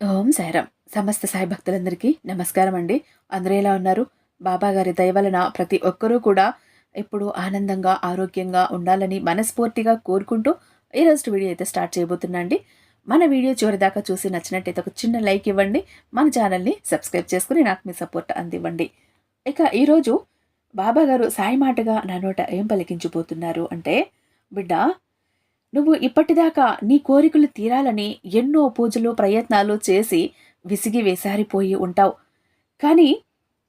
ఓం సాయిరామ్. సమస్త సాయి భక్తులందరికీ నమస్కారం అండి. అందరూ ఎలా ఉన్నారు? బాబాగారి దయ వలన ప్రతి ఒక్కరూ కూడా ఎప్పుడు ఆనందంగా ఆరోగ్యంగా ఉండాలని మనస్ఫూర్తిగా కోరుకుంటూ ఈరోజు వీడియో అయితే స్టార్ట్ చేయబోతున్నా అండి. మన వీడియో చివరిదాకా చూసి నచ్చినట్టయితే ఒక చిన్న లైక్ ఇవ్వండి. మన ఛానల్ని సబ్స్క్రైబ్ చేసుకుని నాకు మీ సపోర్ట్ అందివ్వండి. ఇక ఈరోజు బాబాగారు సాయి మాటగా నా నోట ఏం పలికించిపోతున్నారు అంటే బిడ్డ నువ్వు ఇప్పటిదాకా నీ కోరికలు తీరాలని ఎన్నో పూజలు ప్రయత్నాలు చేసి విసిగి వేసారిపోయి ఉంటావు. కానీ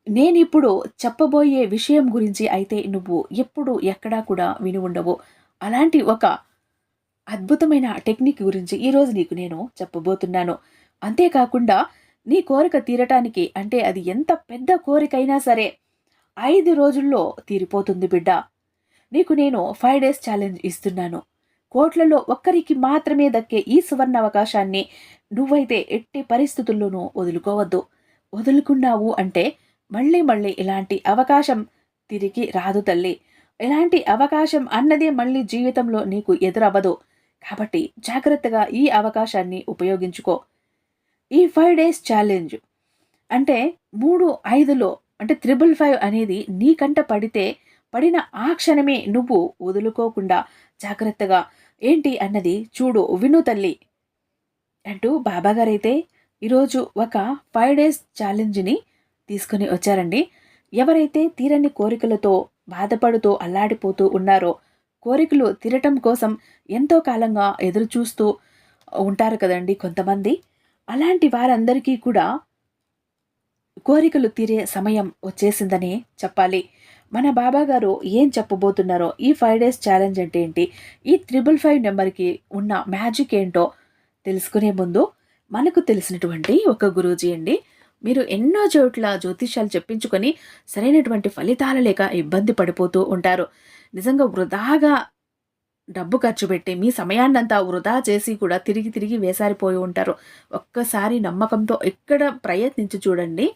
నేనిప్పుడు చెప్పబోయే విషయం గురించి అయితే నువ్వు ఎప్పుడు ఎక్కడా కూడా విని ఉండవు. అలాంటి ఒక అద్భుతమైన టెక్నిక్ గురించి ఈరోజు నీకు నేను చెప్పబోతున్నాను. అంతేకాకుండా నీ కోరిక తీరటానికి అంటే అది ఎంత పెద్ద కోరికైనా సరే ఐదు రోజుల్లో తీరిపోతుంది బిడ్డ. నీకు నేను ఫైవ్ డేస్ ఛాలెంజ్ ఇస్తున్నాను. కోట్లలో ఒక్కరికి మాత్రమే దక్కే ఈ సువర్ణ అవకాశాన్ని నువ్వైతే ఎట్టి పరిస్థితుల్లోనూ వదులుకోవద్దు. వదులుకున్నావు అంటే మళ్ళీ మళ్ళీ ఇలాంటి అవకాశం తిరిగి రాదు తల్లి. ఇలాంటి అవకాశం అన్నదే మళ్ళీ జీవితంలో నీకు ఎదురవ్వదు. కాబట్టి జాగ్రత్తగా ఈ అవకాశాన్ని ఉపయోగించుకో. ఈ ఫైవ్ డేస్ ఛాలెంజ్ అంటే మూడు ఐదులో అంటే త్రిబుల్ ఫైవ్ అనేది నీకంట పడితే పడిన ఆ క్షణమే నువ్వు వదులుకోకుండా జాగ్రత్తగా ఏంటి అన్నది చూడు విను తల్లి అంటూ బాబాగారైతే ఈరోజు ఒక ఫైవ్ డేస్ ఛాలెంజ్ని తీసుకుని వచ్చారండి. ఎవరైతే తీరని కోరికలతో బాధపడుతూ అల్లాడిపోతూ ఉన్నారో కోరికలు తీరటం కోసం ఎంతో కాలంగా ఎదురు చూస్తూ ఉంటారు కదండి కొంతమంది. అలాంటి వారందరికీ కూడా కోరికలు తీరే సమయం వచ్చేసిందనే చెప్పాలి. మన బాబా గారు ఏం చెప్పబోతున్నారో ఈ ఫైవ్ డేస్ ఛాలెంజ్ అంటే ఏంటి? ఈ త్రిబుల్ ఫైవ్ నెంబర్కి ఉన్న మ్యాజిక్ ఏంటో తెలుసుకునే ముందు మనకు తెలిసినటువంటి ఒక గురూజీ అండి. మీరు ఎన్నో చోట్ల జ్యోతిష్యాలు చెప్పించుకొని సరైనటువంటి ఫలితాలు లేక ఇబ్బంది పడిపోతూ ఉంటారు. నిజంగా వృధాగా డబ్బు ఖర్చు పెట్టి మీ సమయాన్నంతా వృధా చేసి కూడా తిరిగి తిరిగి వేసారిపోయి ఉంటారు. ఒక్కసారి నమ్మకంతో ఎక్కడ ప్రయత్నించి చూడండి.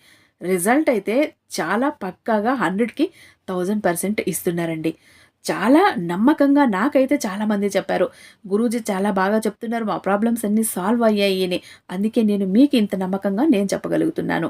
రిజల్ట్ అయితే చాలా పక్కాగా హండ్రెడ్కి థౌజండ్ పర్సెంట్ ఇస్తున్నారండి. చాలా నమ్మకంగా నాకైతే చాలామంది చెప్పారు గురూజీ చాలా బాగా చెప్తున్నారు మా ప్రాబ్లమ్స్ అన్నీ సాల్వ్ అయ్యాయి అని. అందుకే నేను మీకు ఇంత నమ్మకంగా నేను చెప్పగలుగుతున్నాను.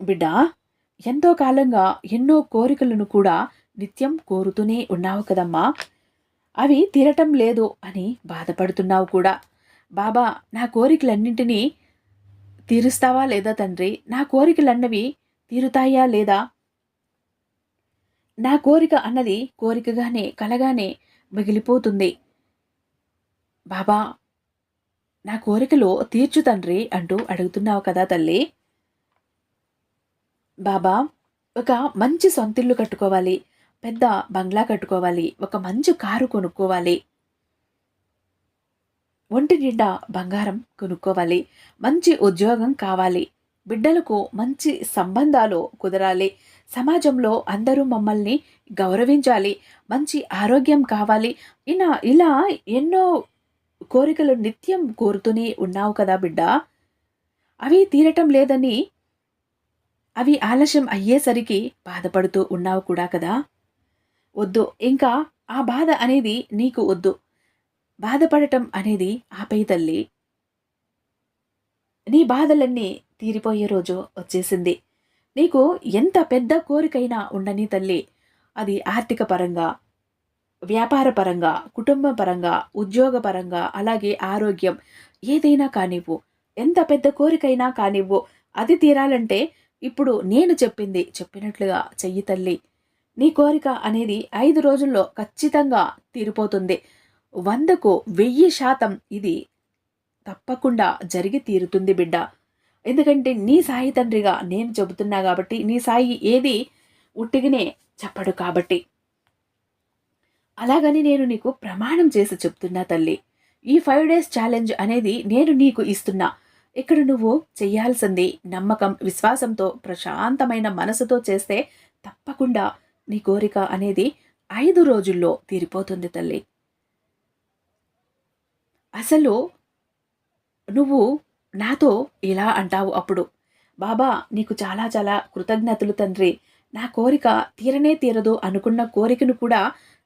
బిడ్డ ఎంతో కాలంగా ఎన్నో కోరికలను కూడా నిత్యం కోరుతూనే ఉన్నావు కదమ్మా. అవి తీరటం లేదు అని బాధపడుతున్నావు కూడా. బాబా నా కోరికలన్నింటినీ తీరుస్తావా లేదా తండ్రి? నా కోరికలన్నవి తీరుతాయా లేదా? నా కోరిక అన్నది కోరికగానే కలగానే మిగిలిపోతుంది. బాబా నా కోరికలో తీర్చు తండ్రి అంటూ అడుగుతున్నావు కదా తల్లి. బాబా ఒక మంచి సొంతిల్లు కట్టుకోవాలి పెద్ద బంగ్లా కట్టుకోవాలి ఒక మంచి కారు కొనుక్కోవాలి. ఒంటి నిండా బంగారం కొనుక్కోవాలి మంచి ఉద్యోగం కావాలి బిడ్డలకు మంచి సంబంధాలు కుదరాలి సమాజంలో అందరూ మమ్మల్ని గౌరవించాలి మంచి ఆరోగ్యం కావాలి. ఇలా ఇలా ఎన్నో కోరికలు నిత్యం కోరుతూనే ఉన్నావు కదా బిడ్డ. అవి తీరటం లేదని అవి ఆలస్యం అయ్యేసరికి బాధపడుతూ ఉన్నావు కూడా కదా? వద్దు. ఇంకా ఆ బాధ అనేది నీకు వద్దు. బాధపడటం అనేది ఆపే తల్లి. నీ బాధలన్నీ తీరిపోయే రోజు వచ్చేసింది. నీకు ఎంత పెద్ద కోరికైనా ఉండని తల్లి. అది ఆర్థిక పరంగా వ్యాపారపరంగా కుటుంబపరంగా ఉద్యోగపరంగా అలాగే ఆరోగ్యం. ఏదైనా కానివ్వు. ఎంత పెద్ద కోరికైనా కానివ్వు. అది తీరాలంటే ఇప్పుడు నేను చెప్పింది చెప్పినట్లుగా చెయ్యి తల్లి. నీ కోరిక అనేది ఐదు రోజుల్లో ఖచ్చితంగా తీరిపోతుంది. వందకు వెయ్యి శాతం ఇది తప్పకుండా జరిగి తీరుతుంది బిడ్డ. ఎందుకంటే నీ సాయి తండ్రిగా నేను చెబుతున్నా కాబట్టి నీ సాయి ఏది ఉట్టిగినే చెప్పడు కాబట్టి. అలాగని నేను నీకు ప్రమాణం చేసి చెప్తున్నా తల్లి. ఈ ఫైవ్ డేస్ ఛాలెంజ్ అనేది నేను నీకు ఇస్తున్నా. ఇక్కడ నువ్వు చెయ్యాల్సింది నమ్మకం విశ్వాసంతో ప్రశాంతమైన మనసుతో చేస్తే తప్పకుండా నీ కోరిక అనేది ఐదు రోజుల్లో తీరిపోతుంది తల్లి. అసలు నువ్వు నాతో ఇలా అంటావు అప్పుడు. బాబా నీకు చాలా చాలా కృతజ్ఞతలు తండ్రి. నా కోరిక తీరనే తీరదు అనుకున్న కోరికను కూడా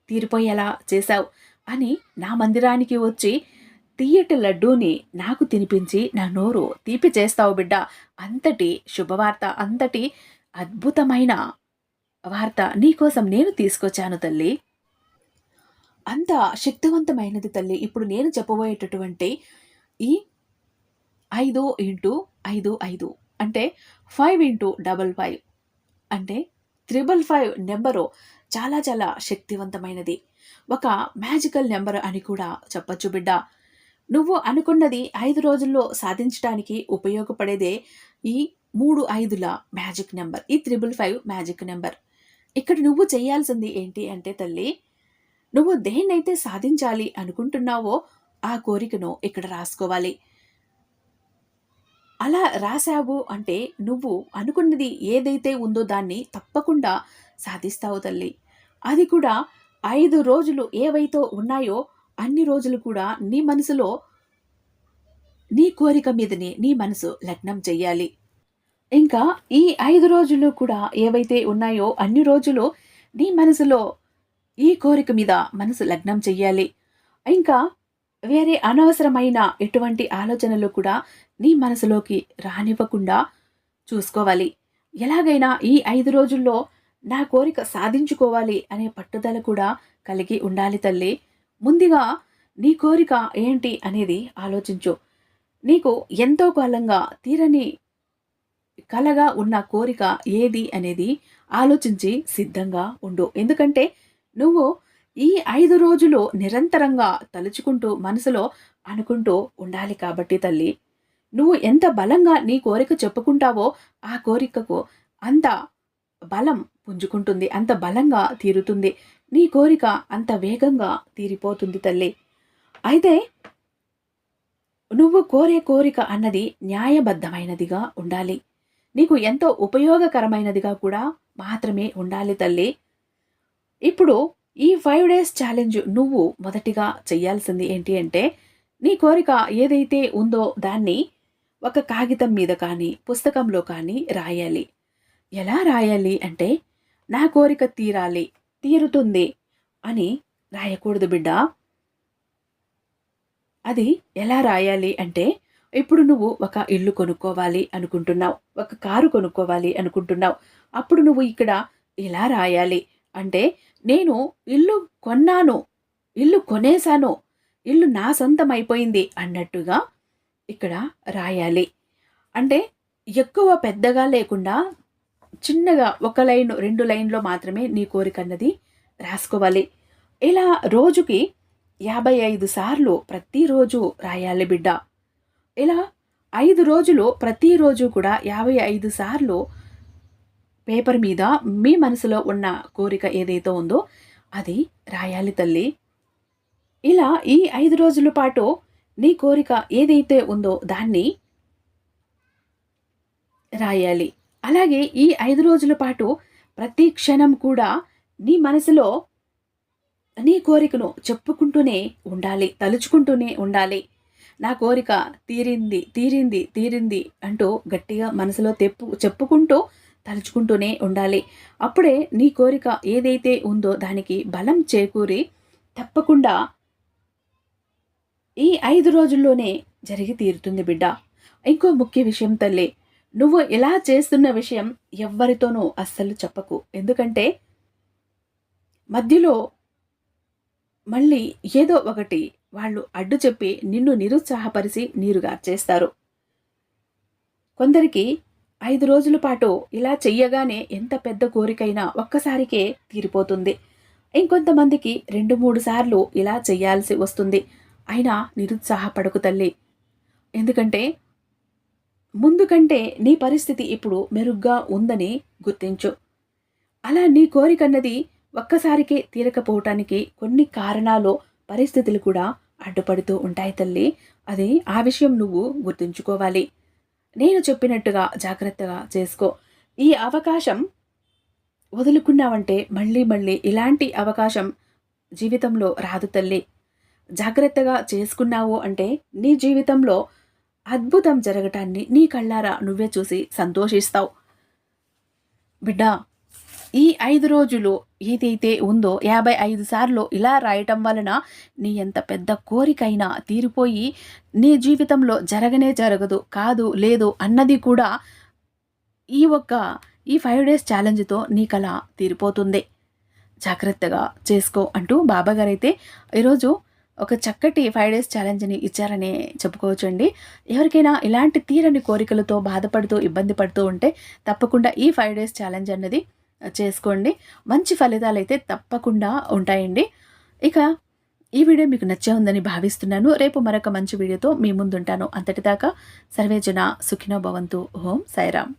తీరిపోయేలా చేశావు అని నా మందిరానికి వచ్చి తీయటి లడ్డూని నాకు తినిపించి నా నోరు తీపి చేస్తావు బిడ్డ. అంతటి శుభవార్త అంతటి అద్భుతమైన వార్త నీకోసం నేను తీసుకొచ్చాను తల్లి. అంత శక్తివంతమైనది తల్లి. ఇప్పుడు నేను చెప్పబోయేటటువంటి ఈ ఐదు ఇంటూ ఐదు ఐదు అంటే ఫైవ్ ఇంటూ డబల్ ఫైవ్ అంటే త్రిబుల్ ఫైవ్ నెంబరు చాలా చాలా శక్తివంతమైనది. ఒక మ్యాజికల్ నెంబర్ అని కూడా చెప్పచ్చు బిడ్డ. నువ్వు అనుకున్నది ఐదు రోజుల్లో సాధించడానికి ఉపయోగపడేదే ఈ మూడు ఐదుల మ్యాజిక్ నెంబర్ ఈ త్రిబుల్ ఫైవ్ మ్యాజిక్ నెంబర్. ఇక్కడ నువ్వు చేయాల్సింది ఏంటి అంటే తల్లి నువ్వు దేన్నైతే సాధించాలి అనుకుంటున్నావో ఆ కోరికను ఇక్కడ రాసుకోవాలి. అలా రాశావు అంటే నువ్వు అనుకున్నది ఏదైతే ఉందో దాన్ని తప్పకుండా సాధిస్తావు తల్లి. అది కూడా ఐదు రోజులు ఏవైతే ఉన్నాయో అన్ని రోజులు కూడా నీ మనసులో నీ కోరిక మీదనే నీ మనసు లగ్నం చెయ్యాలి. ఇంకా ఈ ఐదు రోజులు కూడా ఏవైతే ఉన్నాయో అన్ని రోజులు నీ మనసులో ఈ కోరిక మీద మనసు లగ్నం చెయ్యాలి. ఇంకా వేరే అనవసరమైన ఎటువంటి ఆలోచనలు కూడా నీ మనసులోకి రానివ్వకుండా చూసుకోవాలి. ఎలాగైనా ఈ ఐదు రోజుల్లో నా కోరిక సాధించుకోవాలి అనే పట్టుదల కూడా కలిగి ఉండాలి తల్లి. ముందుగా నీ కోరిక ఏంటి అనేది ఆలోచించు. నీకు ఎంతో కాలంగా తీరని కలగా ఉన్న కోరిక ఏది అనేది ఆలోచించి సిద్ధంగా ఉండు. ఎందుకంటే నువ్వు ఈ ఐదు రోజులు నిరంతరంగా తలుచుకుంటూ మనసులో అనుకుంటూ ఉండాలి కాబట్టి తల్లి. నువ్వు ఎంత బలంగా నీ కోరిక చెప్పుకుంటావో ఆ కోరికకు అంత బలం పుంజుకుంటుంది అంత బలంగా తీరుతుంది. నీ కోరిక అంత వేగంగా తీరిపోతుంది తల్లి. అయితే నువ్వు కోరే కోరిక అన్నది న్యాయబద్ధమైనదిగా ఉండాలి. నీకు ఎంతో ఉపయోగకరమైనదిగా కూడా మాత్రమే ఉండాలి తల్లి. ఇప్పుడు ఈ ఫైవ్ డేస్ ఛాలెంజ్ నువ్వు మొదటిగా చెయ్యాల్సింది ఏంటి అంటే నీ కోరిక ఏదైతే ఉందో దాన్ని ఒక కాగితం మీద కానీ పుస్తకంలో కానీ రాయాలి. ఎలా రాయాలి అంటే నా కోరిక తీరాలి తీరుతుంది అని రాయకూడదు బిడ్డ. అది ఎలా రాయాలి అంటే ఇప్పుడు నువ్వు ఒక ఇల్లు కొనుక్కోవాలి అనుకుంటున్నావు ఒక కారు కొనుక్కోవాలి అనుకుంటున్నావు అప్పుడు నువ్వు ఇక్కడ ఇలా రాయాలి అంటే నేను ఇల్లు కొన్నాను ఇల్లు కొనేశాను ఇల్లు నా సొంతం అయిపోయింది అన్నట్టుగా ఇక్కడ రాయాలి. అంటే ఎక్కువ పెద్దగా లేకుండా చిన్నగా ఒక లైన్ రెండు లైన్లో మాత్రమే నీ కోరిక అన్నది రాసుకోవాలి. ఇలా రోజుకి యాభై ఐదు సార్లు ప్రతిరోజు రాయాలి బిడ్డ. ఇలా ఐదు రోజులు ప్రతిరోజు కూడా యాభై ఐదు సార్లు పేపర్ మీద మీ మనసులో ఉన్న కోరిక ఏదైతే ఉందో అది రాయాలి తల్లి. ఇలా ఈ ఐదు రోజుల పాటు నీ కోరిక ఏదైతే ఉందో దాన్ని రాయాలి. అలాగే ఈ ఐదు రోజుల పాటు ప్రతి క్షణం కూడా నీ మనసులో నీ కోరికను చెప్పుకుంటూనే ఉండాలి తలుచుకుంటూనే ఉండాలి. నా కోరిక తీరింది తీరింది తీరింది అంటూ గట్టిగా మనసులో తెప్పు చెప్పుకుంటూ తలుచుకుంటూనే ఉండాలి. అప్పుడే నీ కోరిక ఏదైతే ఉందో దానికి బలం చేకూరి తప్పకుండా ఈ ఐదు రోజుల్లోనే జరిగి తీరుతుంది బిడ్డ. ఇంకో ముఖ్య విషయం తల్లి నువ్వు ఇలా చేస్తున్న విషయం ఎవ్వరితోనూ అస్సలు చెప్పకు. ఎందుకంటే మధ్యలో మళ్ళీ ఏదో ఒకటి వాళ్ళు అడ్డు చెప్పి నిన్ను నిరుత్సాహపరిచి నీరుగా చేస్తారు. కొందరికి ఐదు రోజుల పాటు ఇలా చెయ్యగానే ఎంత పెద్ద కోరికైనా ఒక్కసారికే తీరిపోతుంది. ఇంకొంతమందికి రెండు మూడు సార్లు ఇలా చెయ్యాల్సి వస్తుంది. అయినా నిరుత్సాహపడకు తల్లి. ఎందుకంటే ముందు కంటే నీ పరిస్థితి ఇప్పుడు మెరుగ్గా ఉందని గుర్తించు. అలా నీ కోరికన్నది ఒక్కసారికే తీరకపోవటానికి కొన్ని కారణాలు పరిస్థితులు కూడా అడ్డుపడుతూ ఉంటాయి తల్లి. అది ఆ విషయం నువ్వు గుర్తుంచుకోవాలి. నేను చెప్పినట్టుగా జాగ్రత్తగా చేసుకో. ఈ అవకాశం వదులుకున్నావంటే మళ్ళీ మళ్ళీ ఇలాంటి అవకాశం జీవితంలో రాదు తల్లి. జాగ్రత్తగా చేసుకున్నావు అంటే నీ జీవితంలో అద్భుతం జరగటాన్ని నీ కళ్ళారా నువ్వే చూసి సంతోషిస్తావు. బిడ్డ ఈ ఐదు రోజులు ఏదైతే ఉందో యాభై ఐదు సార్లు ఇలా రాయటం వలన నీ ఎంత పెద్ద కోరికైనా తీరిపోయి నీ జీవితంలో జరగనే జరగదు కాదు లేదు అన్నది కూడా ఈ ఒక్క ఈ ఫైవ్ డేస్ ఛాలెంజ్తో నీ కళ తీరిపోతుంది. జాగ్రత్తగా చేసుకో అంటూ బాబాగారైతే ఈరోజు ఒక చక్కటి ఫైవ్ డేస్ ఛాలెంజ్ని ఇచ్చారని చెప్పుకోవచ్చండి. ఎవరికైనా ఇలాంటి తీరని కోరికలతో బాధపడుతూ ఇబ్బంది పడుతూ ఉంటే తప్పకుండా ఈ ఫైవ్ డేస్ ఛాలెంజ్ అన్నది చేసుకోండి. మంచి ఫలితాలు అయితే తప్పకుండా ఉంటాయండి. ఇక ఈ వీడియో మీకు నచ్చే ఉందని భావిస్తున్నాను. రేపు మరొక మంచి వీడియోతో మీ ముందుంటాను. అంతటిదాకా సర్వేజన సుఖినో భవంతు. ఓం సాయిరామ్.